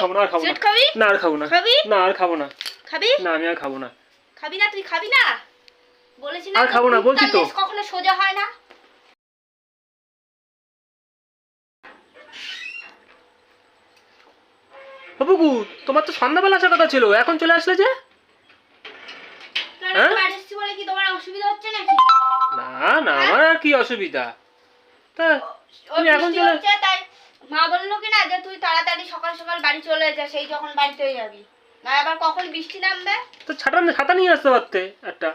খাব না আর খাব না। খাবি? না আর খাব না। খাবি? না আর খাব না। খাবি? না আমি আর খাব না। খাবি না তুই খাবি না? বলেছি না আর খাব না, বলছি তো। কখনো সোজা হয় না। বাবুকু তোমার তো সন্ধ্যাবেলা আসার কথা ছিল এখন চলে আসলে যে? হ্যাঁ? আমি এসেছি বলে কি তোমার অসুবিধা হচ্ছে নাকি? না না আমার আর কি অসুবিধা? তা এখন চলে তাই মা বলল কি না যে তুই তাড়াতাড়ি সকাল সকাল বাড়ি চলে যা সেই যখন বাড়িতে যাবি। না আবার কখন বৃষ্টি নামবে? তো ছাতা ছাতা নিয়ে আসতে পারতে একটা।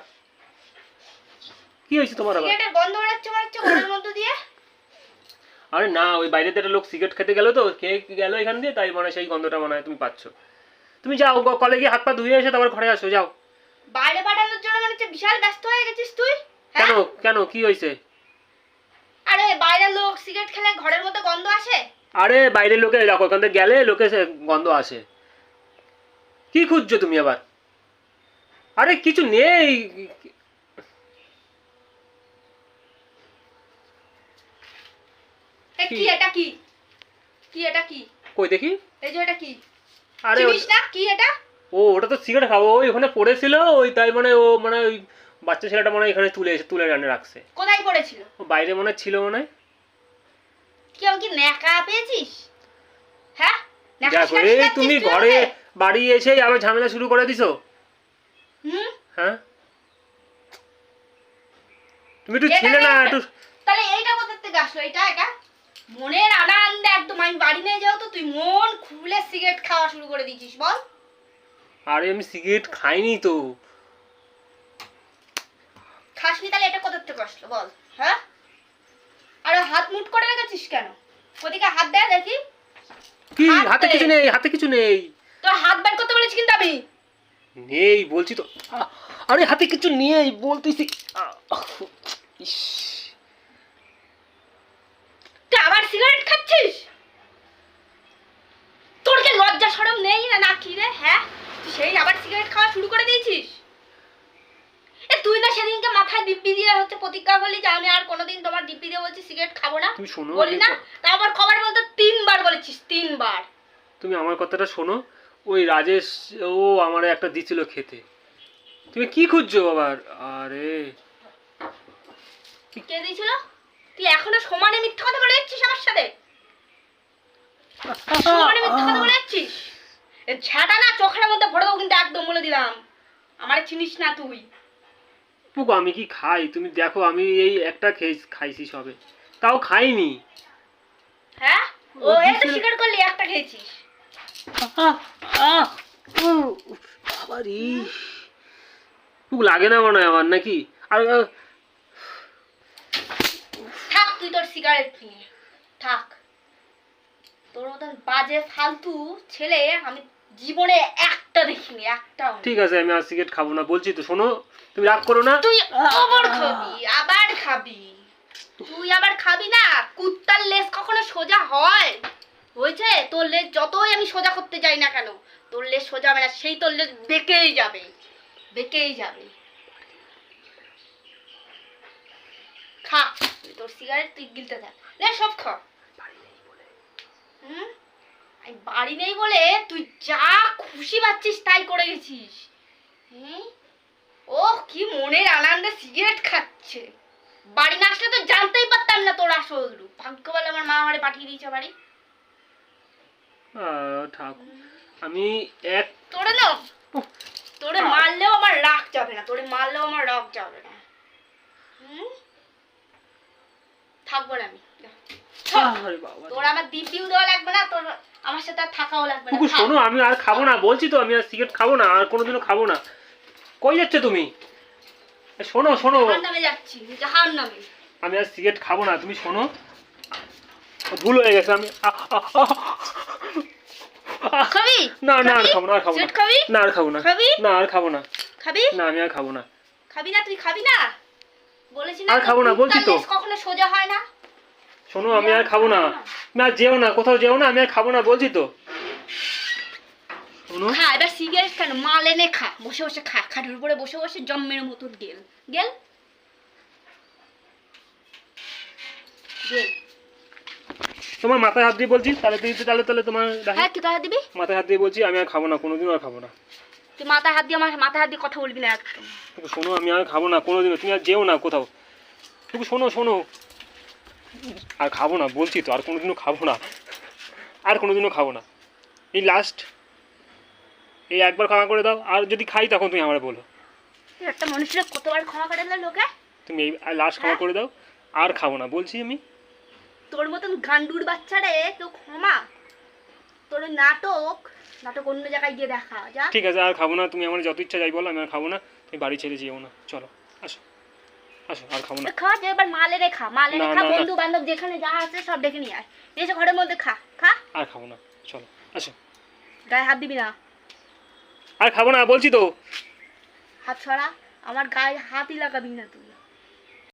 কি হয়েছে তোমার আবার? সিগারেটের গন্ধ বেরোচ্ছে হচ্ছে ঘরের মধ্যে দিয়ে? আরে না ওই বাইরেতে একটা লোক সিগারেট খেতে গেল তো কে গেল এখান দিয়ে তাই মনে সেই গন্ধটা মনে হয় তুমি পাচ্ছ। তুমি যাও কলে গিয়ে হাত পা ধুয়ে এসে তারপর ঘরে আসো যাও। বাইরে পাঠানোর জন্য মনে হচ্ছে বিশাল ব্যস্ত হয়ে গেছিস তুই? হ্যাঁ? কেন কেন কি হয়েছে? আরে বাইরের লোক সিগারেট খেলে ঘরের মধ্যে গন্ধ আসে? আরে বাইরের লোকে দেখো ওখান থেকে গেলে লোকে গন্ধ আসে। কি খুঁজছো তুমি আবার? আরে কিছু নেই। কি? এটা কি? কি এটা কি? কই দেখি? এই যে এটা কি? আরে না? কি এটা? ও ওটা তো সিগারেট খাব। ওই ওখানে পড়েছিল ওই তাই মানে ও মানে ওই বাচ্চা ছেলেটা মনে হয় এখানে তুলে এসে তুলে রাখছে। কোথায় পড়েছিল? বাইরে মনে হয় ছিল মনে হয়। কি আমাকে ন্যাকা পেয়েছিস? হ্যাঁ? দেখো এই তুমি ঘরে বাড়ি এসেই আবার ঝামেলা শুরু করে দিছো? হুম? হ্যাঁ? তুমি একটু ছিলে না একটু তাহলে এইটা কোথা থেকে আসলো? এটা এটা মনের আনন্দে একদম আমি বাড়ি নিয়ে যাও তো তুই মন খুলে সিগারেট খাওয়া শুরু করে দিয়েছিস বল। আরে আমি সিগারেট খাইনি তো। খাসনি তাহলে এটা কোথা থেকে আসলো বল হ্যাঁ? হাত মুট করে রেখেছিস কেন? ওদিকে হাত দেয় দেখি। কি? হাতে। কিছু নেই হাতে কিছু নেই। তোর হাত বের করতে বলেছি কিন্তু আমি। নেই বলছি তো। আরে হাতে কিছু নেই বলতেছি। ইস, তুই আবার সিগারেট খাচ্ছিস? তোর কি লজ্জা সরম নেই না না কি রে? হ্যাঁ? তুই সেই আবার সিগারেট খাওয়া শুরু করে দিয়েছিস? দিব্যি দিয়ে হচ্ছে প্রতিজ্ঞা করলি যে আমি আর কোনোদিন তোমার দিব্যি দিয়ে বলছি সিগারেট খাব না? তুমি শোনো বলি না? তারপর খবর বলতে? তিনবার বলেছিস তিনবার। তুমি আমার কথাটা শোনো। ওই রাজেশ ও আমার একটা দিছিল খেতে। তুমি কি খুঁজছো আবার আরে। কে দিয়েছিল তুই এখনও সমানে মিথ্যা কথা বলে যাচ্ছিস আমার সাথে? সমানে মিথ্যা কথা বলে যাচ্ছিস? ঝাঁটা না চোখের মধ্যে ভরে দেবো কিন্তু একদম বলে দিলাম। আমার চিনিস না তুই। পুকু আমি কি খাই? তুমি দেখো আমি এই একটা খেয়ে খাইছি সবে। তাও খাইনি। হ্যাঁ? ও স্বীকার করলি একটা খেয়েছিস। পুক লাগে না মনে হয় আমার নাকি? আর থাক তুই তোর সিগারেট নিয়ে। থাক। তোর মতন বাজে ফালতু ছেলে আমি জীবনে একটা দেখিনি একটাও ঠিক আছে আমি আর সিগারেট খাব না। বলছি তো শোনো তুমি রাগ করো না। তুই আবার খাবি আবার খাবি। তুই আবার খাবি না, কুত্তার লেজ কখনো সোজা হয়? হয়েছে? তোর লেজ যতই আমি সোজা করতে যাই না কেন, তোর লেজ সোজা হবে না, সেই তোর লেজ বেঁকেই যাবে বেঁকেই যাবে। খা, তুই তোর সিগারেট তুই গিলতে থাক নে, সব খা। বাড়ি নেই বলে তুই যা খুশি পাচ্ছিস, তাই করে গেছিস। হুম? ও কি মনের আনন্দে সিগারেট খাচ্ছে। বাড়ি না আসলে তো জানতেই পারতাম না তোর আসল রূপ। ভাগ্য বলে আমার মা আমারে পাঠিয়ে দিয়েছে বাড়ি। আহ, আমি এক তোরে না তোরে মারলেও আমার রাগ যাবে না। তোরে মারলেও আমার রাগ যাবে না। থাকব না আমি। তোর আমার দিব্যিও দেওয়া লাগবে না তোর আমার সাথে আর থাকাও লাগবে না। শোনো আমি আর খাব না। বলছি তো আমি আর সিগারেট খাব না আর কোনোদিনও খাব না। কই যাচ্ছে তুমি? শোনো শোনো। আমি আর সিগারেট খাব না তুমি শোনো। ভুল হয়ে গেছে আমি না না আর খাব? না আর খাব না। আর খাব না। খাবি? না আর খাব না। খাবি? না আমি আর খাব না। খাবি না তুই খাবি না? বলেছি না আর খাব না, বলছি তো। কখনো সোজা হয় না? শোনো আমি আর খাব না। না যেও না কোথাও যেও না আমি আর খাব না বলছি তো। শোনো। খা এবার সিগারেট কেন? মাল এনে খা। বসে বসে খা। খাটের উপরে বসে বসে জম্মের মতন গেল। গেল? তোমার মাথায় হাত দিয়ে বলছি তাহলে তুই তাহলে তাহলে তোমার হ্যাঁ তুই হাত দিবি? মাথায় হাত দিয়ে বলছি আমি আর খাব না কোনোদিনও আর খাব না। তুই মাথায় হাত দিয়ে আমার মাথায় হাত দিয়ে কথা বলবি না একদম। তুমি শোনো আমি আর খাব না কোনোদিনও। তুমি আর যেও না কোথাও। তুমি শোনো শোনো। আর খাব না বলছি তো আর কোনোদিনও খাব না। আর কোনোদিনও খাব না। এই লাস্ট এই একবার ক্ষমা করে দাও আর যদি খাই তখন তুমি আমার বলো। একটা মানুষের কতবার ক্ষমা করে দিল লোকে? তুমি এই লাস্ট ক্ষমা করে দাও আর খাব না বলছি আমি। তোর মতন গান্ডুর বাচ্চারে কেউ ক্ষমা? তোর নাটক নাটক অন্য জায়গায় গিয়ে দেখা যা। ঠিক আছে আর খাব না তুমি আমার যত ইচ্ছা যাই বলো আমি আর খাব না তুমি বাড়ি ছেড়ে যেও না চলো আসো আসো আর খাব না। খা যে এবার মালে রে খা মালে রে খা। বন্ধু বান্ধব যেখানে যা আছে সব ডেকে নিয়ে আয়। এসে ঘরের মধ্যে খা খা। আর খাব না চলো আসো। গায়ে হাত দিবি না। আর খাব না বলছি তো। হাত ছড়া আমার গায়ে হাতই লাগাবি না তুই।